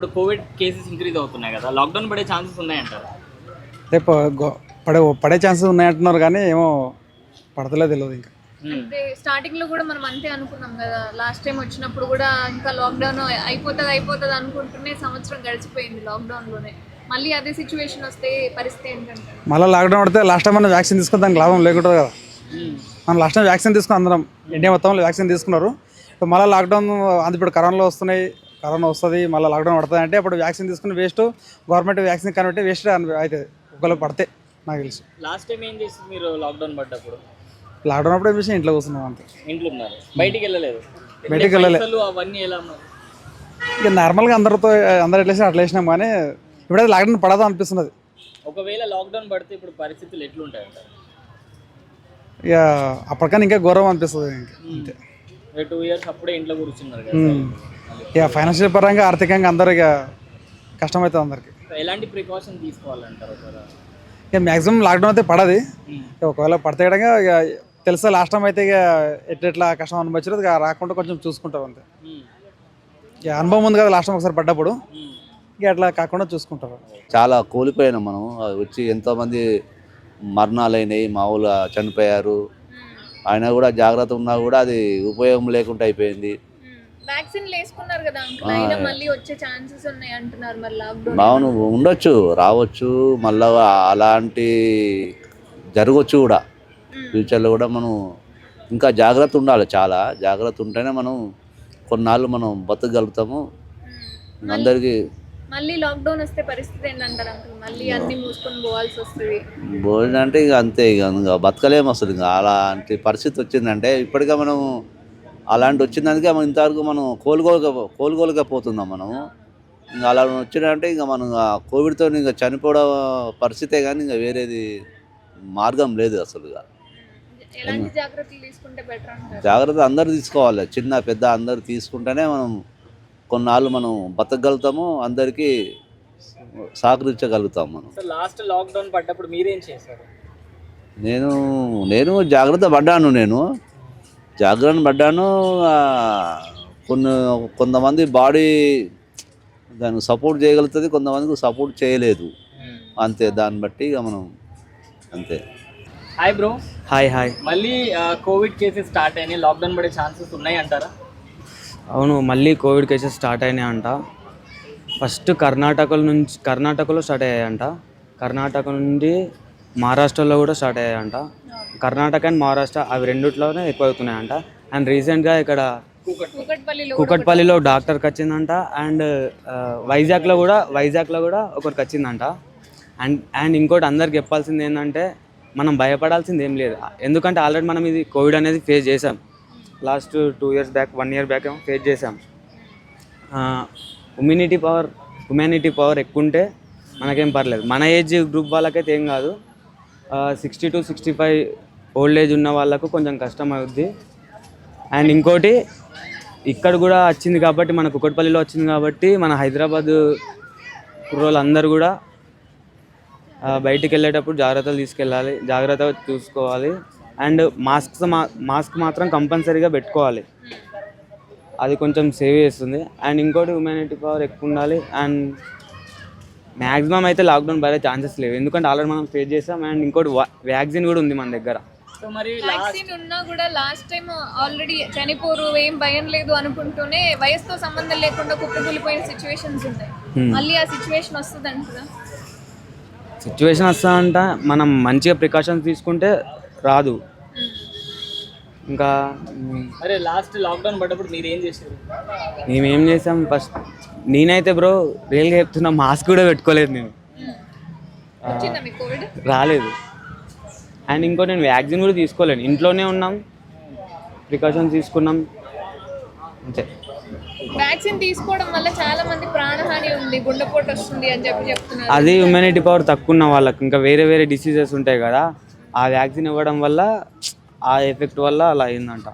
ఇప్పుడు Covid cases increase అవుతున్నాయి కదా లాక్డౌన్ పడే ఛాన్సెస్ ఉన్నాయంటారా? అంటే ప- గో- పడే పడే ఛాన్సెస్ ఉన్నాయంటున్నారు కానీ ఏమో పడతలేదు తెలియదు ఇంకా. అంటే స్టార్టింగ్లో కూడా మనం అంతే అనుకున్నాం కదా లాస్ట్ టైం వచ్చినప్పుడు కూడా ఇంకా లాక్డౌన్ అయిపోతుంది అయిపోతుంది అనుకుంటూనే సంవత్సరం గడిచిపోయింది లాక్డౌన్లోనే మళ్ళీ అదే సిచ్యువేషన్ వస్తే పరిస్థితి ఏంటంటే మళ్ళీ లాక్డౌన్ పడితే లాస్ట్ టైం మనం వ్యాక్సిన్ తీసుకుని దానికి లాభం లేకుంటుంది కదా. మనం లాస్ట్ టైం వ్యాక్సిన్ తీసుకుని అందరం ఇండియా మొత్తంలో వ్యాక్సిన్ తీసుకున్నారు. మళ్ళీ లాక్డౌన్ అంత ఇప్పుడు కరోనాలో వస్తున్నాయి కరోనా వస్తుంది మళ్ళీ లాక్డౌన్ పడుతుంది అంటే అప్పుడు వ్యాక్సిన్ తీసుకుని వేస్ట్ గవర్నమెంట్ వ్యాక్సిన్ కనిపెట్టి వేస్ట్ అవుతుంది ఒకవేళ పడితే నాకు తెలుసు. లాస్ట్ టైం ఏం చేసింది మీరు లాక్డౌన్ పడ్డప్పుడు? లాక్డౌన్ అప్పుడు ఏం చేసి ఇంట్లో కూర్చున్నాం అంతే. ఇంట్లో ఉన్నారు బయటికి వెళ్ళలేదు. బయటికి వెళ్ళలే. పైసలు అవన్నీ ఎలా ఉన్నాయి? ఇక నార్మల్గా అందరితో అందరు ఎట్లా అట్లా వేసినాం కానీ ఇప్పుడైతే లాక్డౌన్ పడదు అనిపిస్తున్నది. ఒకవేళ లాక్డౌన్ పడితే ఇప్పుడు పరిస్థితులు ఎట్లుంటాయి ఇక అప్పటికన్నా ఇంకా గౌరవం అనిపిస్తుంది ఇంకా. అంతే టూ ఇయర్స్ అప్పుడే ఇంట్లో కూర్చున్నారు కదా. ఇక ఫైనాన్షియల్ పరంగా ఆర్థికంగా అందరు ఇక కష్టమవుతుంది అందరికి ఎలాంటి ప్రికాషన్ తీసుకోవాలంటారు ఇక మ్యాక్సిమం లాక్డౌన్ అయితే పడది. ఇక ఒకవేళ పడితే కనుక ఇక తెలుసా లాస్ట్ టైం అయితే ఇక ఎట్లా కష్టం అనుభవించారు ఇక రాకుండా కొంచెం చూసుకుంటారు అంతే. ఉమ్. ఇక అనుభవం ఉంది కదా లాస్ట్ టైం ఒకసారి పడ్డప్పుడు. ఉమ్. ఇక అట్లా కాకుండా చూసుకుంటారు. చాలా కోల్పోయినాం మనం. అది వచ్చి ఎంతోమంది మరణాలు అయినాయి మామూలుగా చనిపోయారు. ఆయన కూడా జాగ్రత్త ఉన్నా కూడా అది ఉపయోగం లేకుండా అయిపోయింది. వ్యాక్సిన్ వేసుకున్నారు కదా అంకుల్ అయినా మళ్ళీ వచ్చే ఛాన్సెస్ ఉన్నాయి అంటున్నారు మరి లాక్డౌన్ అవును ఉండొచ్చు రావచ్చు మళ్ళా అలాంటి జరగవచ్చు కూడా. ఫ్యూచర్లో కూడా మనం ఇంకా జాగ్రత్త ఉండాలి చాలా. జాగ్రత్త ఉంటేనే మనం కొన్నాళ్ళు మనం బతకగలుగుతాము. అందరికీ మళ్ళీ లాక్డౌన్ వస్తే పరిస్థితి ఏంటంటారు అంకుల్? మళ్ళీ అన్ని మూసుకొని పోవాల్సి వస్తుంది. భోజనం అంటే ఇక అంతే ఇక ఇంకా బతకలేము అసలు. ఇంకా అలాంటి పరిస్థితి వచ్చిందంటే ఇప్పటికే మనం అలాంటి వచ్చిందానికే మనం ఇంతవరకు మనం కోలుకోలేక కోలుకోలేకపోతున్నాం మనం. ఇంకా అలా వచ్చిందంటే ఇంకా మనం కోవిడ్తో ఇంకా చనిపోవడం పరిస్థితే కానీ ఇంకా వేరేది మార్గం లేదు అసలు ఇక. ఎలాంటి జాగ్రత్తలు తీసుకుంటే బెటర్ అంటారు? జాగ్రత్త అందరు తీసుకోవాలి. చిన్న పెద్ద అందరు తీసుకుంటేనే మనం కొన్నాళ్ళు మనం బతకగలుగుతాము. అందరికీ సహకరించగలుగుతాం మనం. లాస్ట్ లాక్డౌన్ పడ్డప్పుడు మీరేం చేశారు? నేను నేను జాగ్రత్త పడ్డాను నేను. జాగ్రత్త పడ్డాను కొన్ని కొంతమంది బాడీ దానికి సపోర్ట్ చేయగలుగుతుంది కొంతమందికి సపోర్ట్ చేయలేదు. అంతే దాన్ని బట్టి ఇక మనం అంతే. Hi bro. Hi hi. మళ్ళీ కోవిడ్ కేసెస్ స్టార్ట్ అయినాయి లాక్డౌన్ పడే ఛాన్సెస్ ఉన్నాయి అంటారా అవును మళ్ళీ కోవిడ్ కేసెస్ స్టార్ట్ అయినాయంట ఫస్ట్ కర్ణాటకలో నుంచి కర్ణాటకలో స్టార్ట్ అయ్యాయంట. కర్ణాటక నుండి మహారాష్ట్రలో కూడా స్టార్ట్ అయ్యాయంట. కర్ణాటక అండ్ మహారాష్ట్ర అవి రెండిట్లోనే ఎక్కువ అవుతున్నాయంట అండ్ రీసెంట్గా ఇక్కడ కూకట్పల్లిలో డాక్టర్కి వచ్చిందంట అండ్ వైజాగ్లో కూడా వైజాగ్లో కూడా ఒకరికి వచ్చిందంట అండ్ అండ్ ఇంకోటి అందరికి చెప్పాల్సింది ఏంటంటే మనం భయపడాల్సింది ఏం లేదు. ఎందుకంటే ఆల్రెడీ మనం ఇది కోవిడ్ అనేది ఫేస్ చేసాం last two years back one year back ఏమో ఫేస్ చేసాం ఇమ్యూనిటీ పవర్ హ్యుమానిటీ పవర్ ఎక్కువ ఉంటే మనకేం పర్లేదు. మన ఏజ్ గ్రూప్ వాళ్ళకైతే ఏం కాదు. Sixty to sixty five old age ఉన్న వాళ్ళకు కొంచెం కష్టం అవుద్ది. అండ్ ఇంకోటి ఇక్కడ కూడా వచ్చింది కాబట్టి మన కుక్కట్పల్లిలో వచ్చింది కాబట్టి మన హైదరాబాద్ కుర్రోళ్ళు అందరు కూడా బయటికి వెళ్ళేటప్పుడు జాగ్రత్తలు తీసుకెళ్ళాలి జాగ్రత్తగా చూసుకోవాలి. అండ్ మాస్క్ మాస్క్ మాత్రం కంపల్సరీగా పెట్టుకోవాలి. అది కొంచెం సేవ్ చేస్తుంది. అండ్ ఇంకోటి హ్యూమానిటీ పవర్ ఎక్కువ ఉండాలి. అండ్ మ్యాక్సిమం అయితే లాక్డౌన్ పడే ఛాన్సెస్ లేవు. ఎందుకంటే ఆల్రెడీ మనం ఫేస్ చేసాం. అండ్ ఇంకోటి వ్యాక్సిన్ కూడా ఉంది మన దగ్గర. సో మరి వ్యాక్సిన్ ఉన్నా కూడా లాస్ట్ టైం ఆల్రెడీ చనిపోరు ఏం భయం లేదు అనుకుంటూనే వయసుతో సంబంధం లేకుండా కుప్పకూలిపోయిన సిచ్యువేషన్స్ ఉన్నాయి మళ్ళీ ఆ సిచ్యువేషన్ వస్తుంది అంటారా సిచ్యువేషన్ వస్తుందంట. మనం మంచిగా ప్రికాషన్స్ తీసుకుంటే రాదు. ఇంకా మ్, అరే లాస్ట్ లాక్డౌన్ పడ్డప్పుడు మీరు ఏం చేశారు? మేమేం చేసాం ఫస్ట్ నేనైతే బ్రో రియల్గా చెప్తున్నా మాస్క్ కూడా పెట్టుకోలేదు నేను. కోవిడ్? రాలేదు. అండ్ ఇంకో నేను వ్యాక్సిన్ కూడా తీసుకోలేను. ఇంట్లోనే ఉన్నాం. ప్రికాషన్స్ తీసుకున్నాం. అంతే. వ్యాక్సిన్ తీసుకోవడం వల్ల చాలా మంది ప్రాణహాని ఉంది గుండెపోటు వస్తుంది అని చెప్పి చెప్తున్నారు. అది హ్యూమానిటీ పవర్ తక్కువ ఉన్న వాళ్ళకి. ఇంకా వేరే వేరే డిసీజెస్ ఉంటాయి కదా ఆ వ్యాక్సిన్ ఇవ్వడం వల్ల ఆ ఎఫెక్ట్ వల్ల అలా అయిందంట.